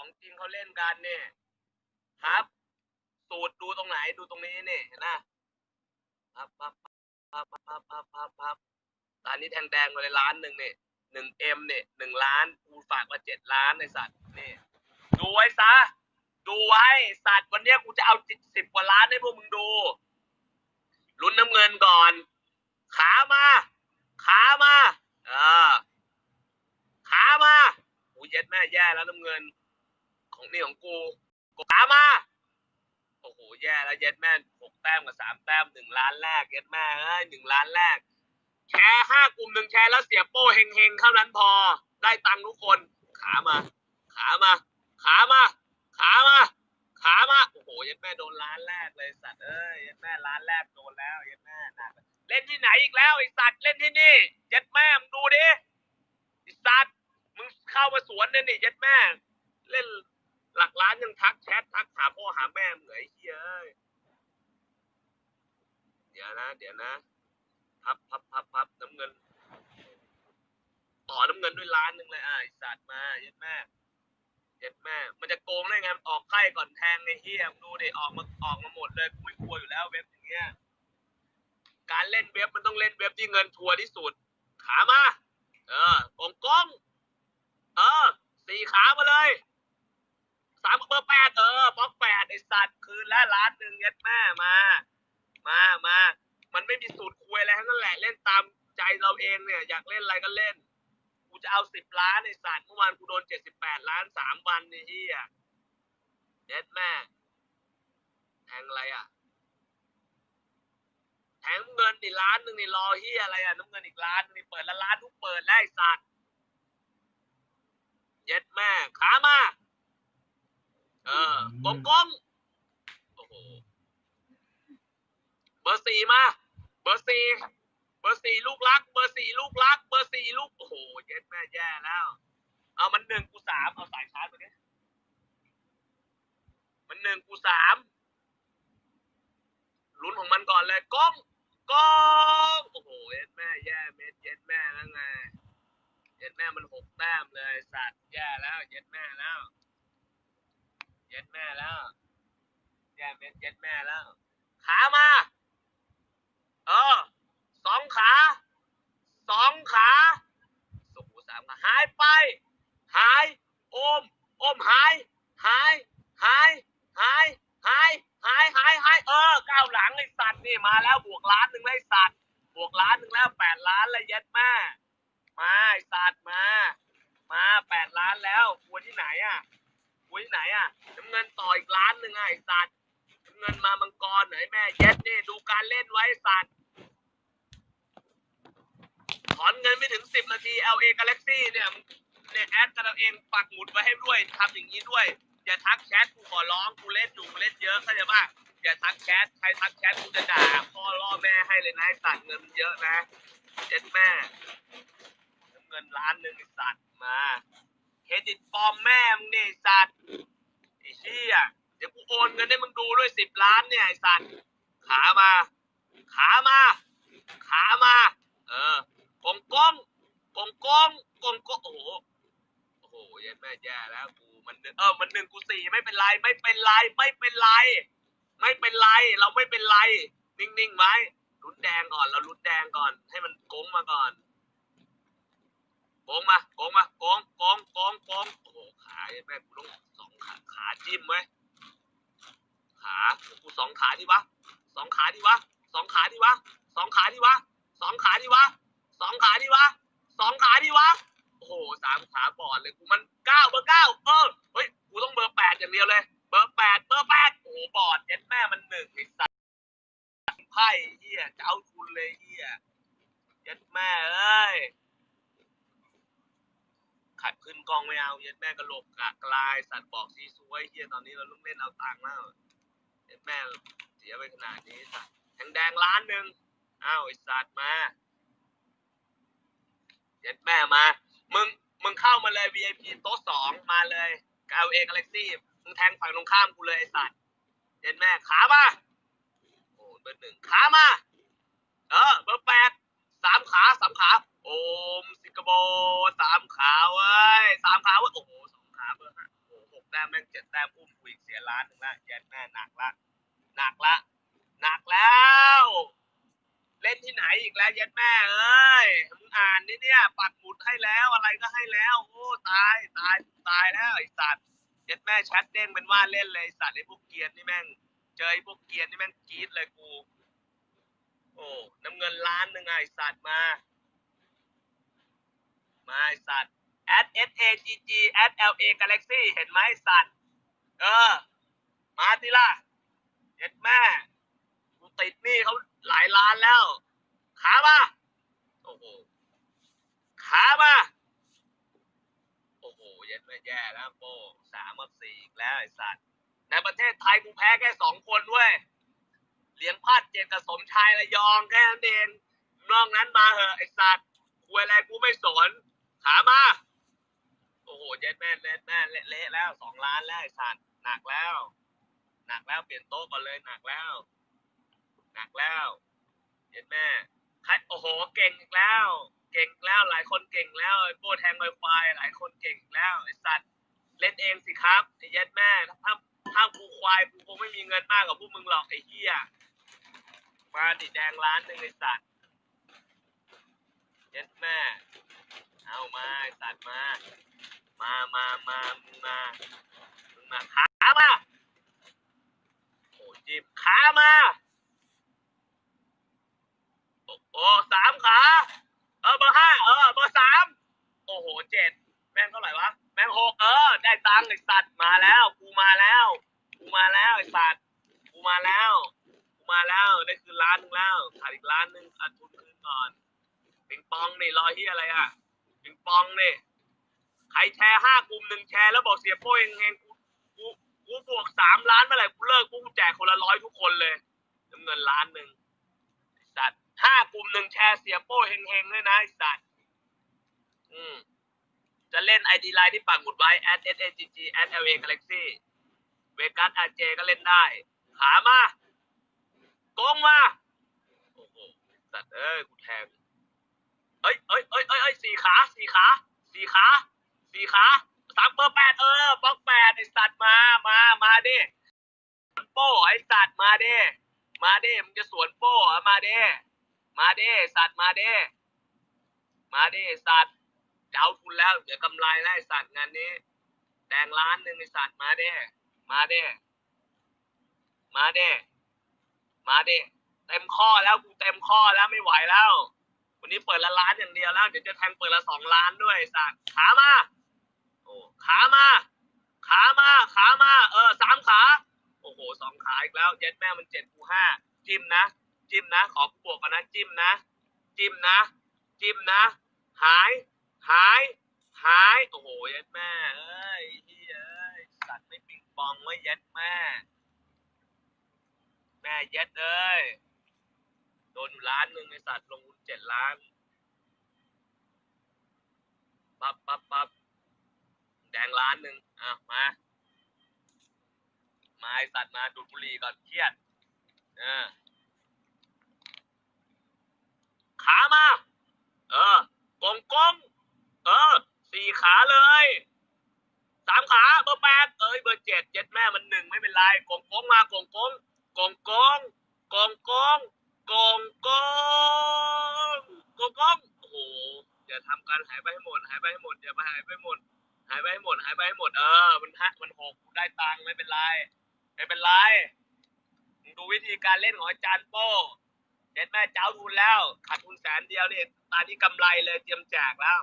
ของจริงเขาเล่นกันเนี่ยครับ สูตรดูตรงไหนดูตรงนี้เนี่เห็นไหมพับพับพับพับพับพับพับพับตอนนี้แทงแดงมาเลยล้านหนึ่งเนี่ยหนึ่งเอ็มเนี่ยหนึ่งล้านกูฝากมาเจ็ดล้านในสัตว์นี่ดูไว้ซะ ดูไว้สัตว์วันนี้กูจะเอาสิบกว่าล้านให้พวกมึงดูลุ้นน้ำเงินก่อน ขามา ขามาเออขามากูเย็ดแม่แย่แล้วน้ำเงิน ของนี่ของกูกูขามาโอ้โหแย่แล้วเย็ดแม่หกแต้มกับสามแต้มหนึ่งล้านแรกเย็ดแม่เอ้ยหนึ่งล้านแรก แชร์ห้ากลุ่มหนึ่งแชร์แล้วเสียโป้เฮงเฮงๆเท่านั้นพอ ได้ตังค์ทุกคน ขามา ขามา ขามา ขามาขามาโอ้โหย็ดแม่โดนล้านแรกเลยสัตว์เอ้ยย็ดแม่ล้านแรกโดนแล้วย็ดแม่หนักเล่นที่ไหนอีกแล้วไอสัตว์เล่นที่นี่ย็ดแม่มึงดูดิไอสัตว์มึงเข้ามาสวนเนี่ยนี่ย็ดแม่ เล่น หลักล้านยังทักแชททักหาพ่อหาแม่เหรอไอ้เหี้ยเอ้ยเดี๋ยวนะ เดี๋ยวนะ พับพับพับพับน้ำเงิน ต่อน้ำเงินด้วยล้านหนึ่งเลยอะไอสัตว์มาเย็ดแม่เย็ดแม่ มันจะโกงได้ไงออกไพ่ก่อนแทงไอ้เหี้ยดูดิออกมาออกมาหมดเลยกูไม่กลัวอยู่แล้วเว็บอย่างเงี้ยการเล่นเว็บมันต้องเล่นเว็บที่เงินทัวร์ที่สุด ขามา เออกงกอง เออ สี่ขามาเลย สามเบอร์แปดเออบล็อกแปดไอสัตว์คืนละล้านหนึ่งเย็ดแม่มา มามามันไม่มีสูตรคุยอะไรทั้งนั้นแหละเล่นตามใจเราเองเนี่ยอยากเล่นอะไรก็เล่นกูจะเอาสิบล้านไอสัตว์เมื่อวานกูโดนเจ็ดสิบแปดล้านสามวันไอ้เหี้ยเย็ดแม่แทงอะไรอะแทงเงินอีกล้านหนึ่งนี่รอเฮียอะไรอะน้ำเงินอีกล้านนี่เปิดละล้านทุกเปิดแล้วไอ้สัตว์เย็ดแม่ขามา ออกงกงโอ้โหเบอร์สี่มา เบอร์สี่เบอร์สี่ลูกรัก เบอร์สี่ลูกรัก เบอร์สี่ลูก โอ้โหเย็ดแม่แย่แล้ว เอามันหนึ่งกูสามเอาสายชาร์จมาดิมันหนึ่งกูสามลุ้นของมันก่อนเลยก้องก้องโอ้โหเย็ดแม่แย่เม็ดเย็ดแม่แล้วไงเย็ดแม่มันหกแต้มเลยสัตว์แย่แล้วเย็ดแม่แล้ว เย็ดแม่แล้วแย่เม็ดเย็ดแม่แล้ว ขามา เออ สองขา สองขาโอ้โหสามขาหายไป หาย อม อมหาย หาย หาย หาย หาย หาย หาย หาย เออก้าวหลังไอ้สัตว์นี่มาแล้วบวกล้านหนึ่งแล้วไอ้สัตว์ บวกล้านหนึ่งแล้วแปดล้านแล้วเย็ดแม่มาไอ้สัตว์มา มาแปดล้านแล้วกลัวที่ไหนอะ วที่ไหนอะน้ำเงินต่ออีกล้านหนึ่งอะไอ้สัตว์น้ำเงินมามังกรเหนแม่เย็ดนี่ดูการเล่นไว้ไอ้สัตว์ถอนเงินไม่ถึงสิบนาที LA Galaxy เนี่ยมึงเนี่ยแอดกันเอาเองปักหมุดไว้ให้ด้วยทำอย่างนี้ด้วย อย่าทักแชทกูขอร้องกูเล่นอยู่กูเล่นเยอะเข้าใจป่ะอย่าทักแชทใครทักแชทกูจะด่าพ่อล่อแม่ให้เลยนะไอ้สัตว์เงินมันเยอะนะเจ็ดแม่เงินล้านหนึ่งไอ้สัตว์มา เครดิตปลอมแม่มึงเนี่ยไอ้สัตว์ไอ้เหี้ยเดี๋ยวกูโอนเงินให้มึงดูด้วยสิบล้านเนี่ยไอ้สัตว์ขามา ขามา ขามา เออกงกงกงกงกงกงโอ้โหโอ้โหเย็นแม่แย่แล้วกูมันหนึ่งเออมันหนึ่งกูสี่ไม่เป็นไรไม่เป็นไรไม่เป็นไร ไม่เป็นไรเราไม่เป็นไร นิ่งๆไว้ลุ้นแดงก่อนเราลุ้นแดงก่อน ให้มันโกงมาก่อน งมาโกงมาโกงโกงโกงโกงโอ้โหขาแม่กูต้องสองขาขาจิ้มไว้ขากูสองขาดิวะสองขาดิวะสองขาดิวะสองขาดิวะสองขาดิวะสองขาดิวะสองขาดิวะโอ้โหสามขาบอดเลยกูมันเก้าเบอร์เก้าเออเฮ้ยกูต้องเบอร์แปดอย่างเดียวเลยเบอร์แปดเบอร์แปดโอ้โหบอดเย็ดแม่มันหนึ่งไอ้สัตว์ไพ่เฮียจะเอาทุนเลยเฮียเย็ดแม่เอ้ย ขัดขึ้นกองไม่เอาเย็ดแม่กระโหลกกะกลายสัตว์บอกซีซวยเฮียตอนนี้เราต้องเล่นเอาตังค์แล้วเย็ดแม่เสียไปขนาดนี้สัตว์แดงแดงล้านหนึ่งอ้าวไอสัตว์มาเย็ดแม่มา มึงมึงเข้ามาเลย VIP โต๊ะสองมาเลยกาเอกาแล็กซี่มึงแทงฝั่งตรงข้ามกูเลยไอสัตว์เย็ดแม่ขามาโอ้เบอร์หนึ่งขามาเออเบอร์แปด สามขา สามขา โอมสิงคโปร์สามขาเว้ย สามขาเว้ย โอ้โหสองขาเบอร์ห้าโอ้โหหก แต้มแม่งเจ็ดแต้มอุ้มกูอีกเสียล้านหนึ่งละเย็ดแม่หนักละหนักละหนักแล้ว เล่นที่ไหนอีกแล้วเย็ดแม่เอ้ยมึงอ่านนี่เนี่ย ปัก หมุดให้แล้วอะไรก็ให้แล้ว โอ้ตายตายตายแล้วไอสัตว์เย็ดแม่แชทเด้งเป็นว่าเล่นเลยสัตว์ไอพวกเกียร์นี่แม่ง เจอไอพวกเกียร์นี่แม่งกรี๊ดเลยกู โอ้น้ำเงินล้านหนึ่งไงไอ้สัตว์มา มาไอสัตว์ at s a g g at l a galaxy เห็นไหมสัตว์ เออ มาทีละเย็ดแม่กูติดหนี้เขาหลายล้านแล้วขามาโอ้โห ขามา โอ้โหเย็ดไม่แย่แล้วโป้สามกับสี่อีกแล้วไอ้สัตว์ในประเทศไทยกูแพ้แค่สองคนด้วย เหลียงพลาดเจนกับสมชายระยองแค่นั้นเองนอกนั้นมาเหอะไอ้สัตว์คุยอะไรกูไม่สนขามา โอ้โหเย็ดแม่เละแม่เละเละแล้วสองล้านแล้วไอ้สัตว์หนักแล้ว หนักแล้วเปลี่ยนโต๊ะก่อนเลยหนักแล้ว หนักแล้วเย็ดแม่ใครโอ้โหเก่งอีกแล้ว เก่งแล้วหลายคนเก่งแล้วไอ้โป้แทงไวไฟหลายคนเก่งแล้วไอ้สัตว์เล่นเองสิครับไอ้ย็ดแม่ถ้าถ้ากูควายกูคงไม่มีเงินมากกว่าพวกมึงหรอกไอ้เหี้ยมาดิแดงล้านหนึ่งไอ้สัตว์ย็ดแม่เอามาไอ้สัตว์มา มามามามึงมามึงมาขามาโอ้จิบขามาโอ้สามขา เจ็ดแม่งเท่าไหร่วะ แม่งหกเออ ได้ตังค์ไอ้สัตว์มาแล้ว กูมาแล้ว กูมาแล้วไอ้สัตว์ กูมาแล้ว กูมาแล้ว ได้คืนล้านหนึงแล้วขาดอีกล้านหนึงอัดทุนคืนก่อนปิงปองนี่รอที่อะไรอะปิงปองนี่ใครแชร์ห้ากลุ่มหนึ่งแชร์แล้วบอกเสียโป้ยเฮงๆกูกูกูบวกสามล้านเมื่อไหร่กูเลิกกูแจกคนละร้อยทุกคนเลยจำเงินล้านหนึ่งสัตว์ห้ากลุ่มหนึ่งแชร์เสียโป้เฮงๆด้วยนะไอ้สัตว์อืม เล่นไอดีไลน์ที่ปักหมุดไว้ at s a g g at l a galaxy เวกัสอาเจก็เล่นได้ ขามาโกงมา โอ้โห สัตว์เอ้ย กูแทง เอ้ยเอ้ยเอ้ยเอ้ยเอ้ยสี่ขาสี่ขาสี่ขาสี่ขาสามเบอร์แปดเออบล็อกแปดไอสัตว์มา มา มาดิสวนโป้ไอสัตว์มาดิมาดิมึงจะสวนโป้มาดิมาดิสัตว์มาดิมาดิสัตว์ จะเอาทุนแล้วเดี๋ยวกำไรแล้วไอ้สัตว์งานนี้แดงล้านหนึ่งไอสัตว์มาเด้ มาเด้ มาเด้ มาเด้ เต็มข้อแล้วกูเต็มข้อแล้วไม่ไหวแล้ว วันนี้เปิดละล้านอย่างเดียวแล้ว เดี๋ยวจะแทงเปิดละสองล้านด้วยสัตว์ขามา โอ้ขามา ขามา ขามา เออสามขา โอ้โหสองขาอีกแล้วเย็ดแม่มันเจ็ดกูห้าจิ้มนะ จิ้มนะ ขอกูบวกกันนะ จิ้มนะ จิ้มนะ จิ้มนะ หาย หายหายโอ้โหยัดแม่เอ้ยเฮ้ยเอ้ยสัตว์ไม่ปิงปองไว้ยัดแม่ แม่ยัดเอ้ยโดนอยู่ล้านหนึ่งไอสัตว์ลงทุนเจ็ดล้านปั๊บปั๊บปั๊บแดงล้านหนึ่งอะมามาไอสัตว์มาดูดบุหรี่ก่อนเครียดออขามา เออกงกง เออสี่ ขาเลยสามขาเบอร์แปดเอ้ยเบอร์เจ็ดเจ็ดแม่มันหนึ่งไม่เป็นไรกงกงมากงกงกงกงกงกงกงกงกงกงโอ้โหอย่าทำการหายไปให้หมดหายไปให้หมดอย่าไปหายไปหมดหายไปให้หมดหายไปให้หมดเออมันฮะมันหกได้ตังค์ไม่เป็นไรไม่เป็นไรมึงดูวิธีการเล่นของอาจารย์โป้เจ็ดแม่เจ้าทุนแล้วขาดทุนแสนเดียวนี่ตอนนี้กำไรเลยเตรียมแจกแล้ว